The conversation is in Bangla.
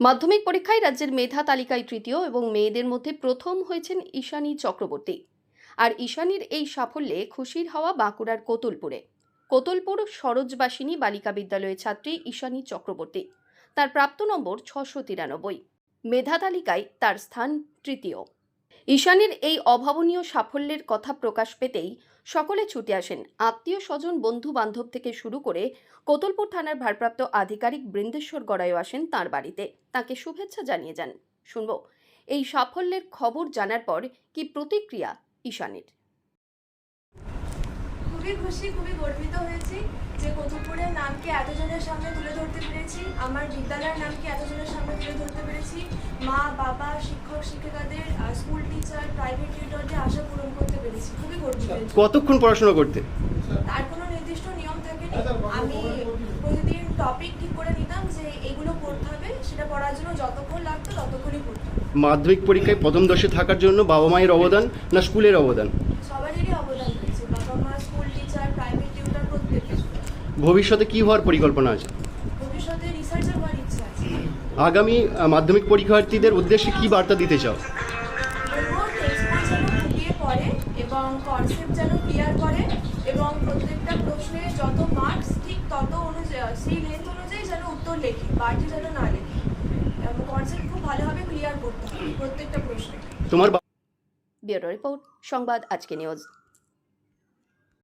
মাধ্যমিক পরীক্ষায় রাজ্যের মেধা তালিকায় তৃতীয় এবং মেয়েদের মধ্যে প্রথম হয়েছেন ঈশানী চক্রবর্তী। আর ঈশানীর এই সাফল্যে খুশির হওয়া বাঁকুড়ার কোতুলপুরে। কোতুলপুর সরোজবাসিনী বালিকা বিদ্যালয়ের ছাত্রী ঈশানী চক্রবর্তী। তার প্রাপ্ত নম্বর ছশো তিরানব্বই। মেধা তালিকায় তার স্থান তৃতীয়। ঈশানীর এই অভাবনীয় সাফল্যের কথা প্রকাশ পেতেই সকলে ছুটে আসেন। আত্মীয় স্বজন বন্ধু বান্ধব থেকে শুরু করে কোতলপুর থানার ভারপ্রাপ্ত আধিকারিক বৃন্দেশ্বর গড়াইও আসেন তার বাড়িতে। তাকে শুভেচ্ছা জানিয়ে যান। শুনব, এই সাফল্যের খবর জানার পর কি প্রতিক্রিয়া ঈশানের? খুবই খুশি, খুবই গর্বিত হয়েছি যে নামকে এতজনের সামনে তুলে ধরতে পেরেছি, আমার বিদ্যালয়ের নামকে এতজনের সামনে তুলে ধরতে পেরেছি। মা, বাবা, শিক্ষক, শিক্ষিকাদের স্কুল প্রাইভেট টিউটরদের আশা পূরণ করতে পেরেছি খুবই গর্বিত কতক্ষণ পড়াশোনা করতে? তার কোনো নির্দিষ্ট নিয়ম থাকেনি আমি প্রতিদিন টপিক ঠিক করে নিতাম যে এগুলো পড়তে হবে সেটা পড়ার জন্য যতক্ষণ লাগতো ততক্ষণই পড়তাম। মাধ্যমিক পরীক্ষায় প্রথম দশে থাকার জন্য বাবা মায়ের অবদান না স্কুলের অবদান? সবারই অবদান রয়েছে। বাবা মা স্কুল টিচার প্রাইভেট টিউটর প্রত্যেকে ভবিষ্যতে কি হওয়ার পরিকল্পনা আছে? ভবিষ্যতে রিসার্চার হওয়ার ইচ্ছা আছে। আগামী মাধ্যমিক পরীক্ষার্থীদের উদ্দেশ্যে কি বার্তা দিতে চাও? এবং কনসেপ্ট যেন ক্লিয়ার করে এবং প্রত্যেকটা প্রশ্নে যত মার্কস ঠিক তত অনুযায়ী সেই লেন্থ অনুযায়ী যেন উত্তর লেখে বাড়তি যেন না লেখে। এবং কনসেপ্ট খুব ভালোভাবে ক্লিয়ার করতে হবে প্রত্যেকটা প্রশ্নে। তোমার ব্যুরো রিপোর্ট সংবাদ আজকে নিউজ।